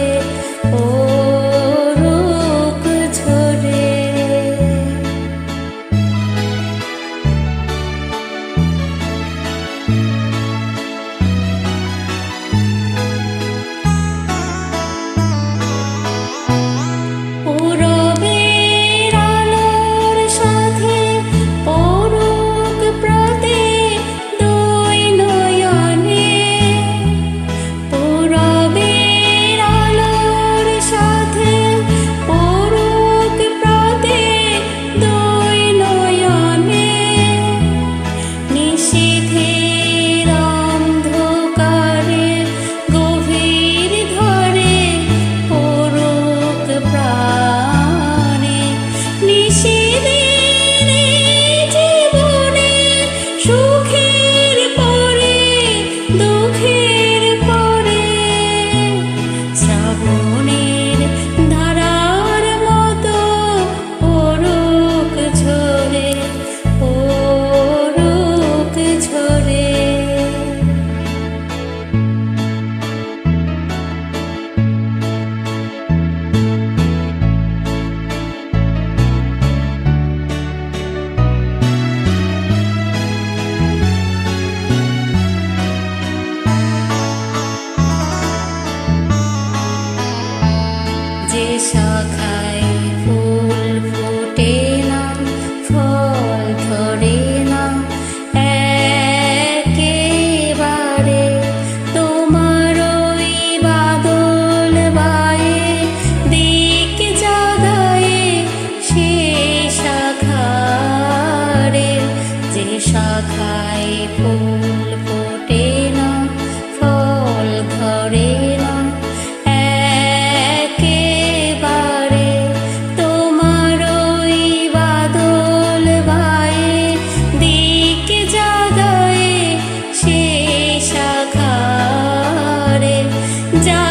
que শাখায় ফুল ফুটে না ফল না বাদল বায়ে দিক সে যে শাখায় ফুল down.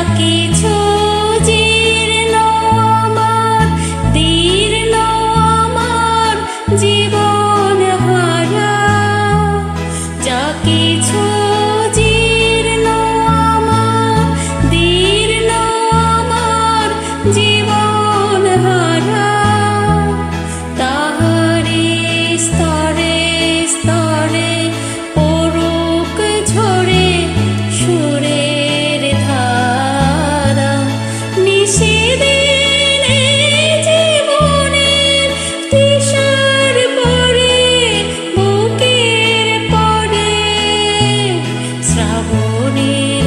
শ্রাবণের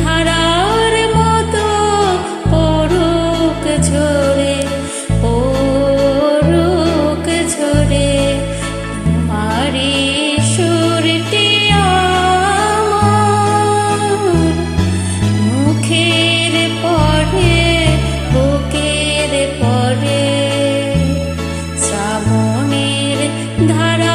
ধারার মতো পরক ঝরে পরক ঝরে। তোমারে সুরটি আমার, মুখের পরে, বুকের পরে। শ্রাবণের ধারা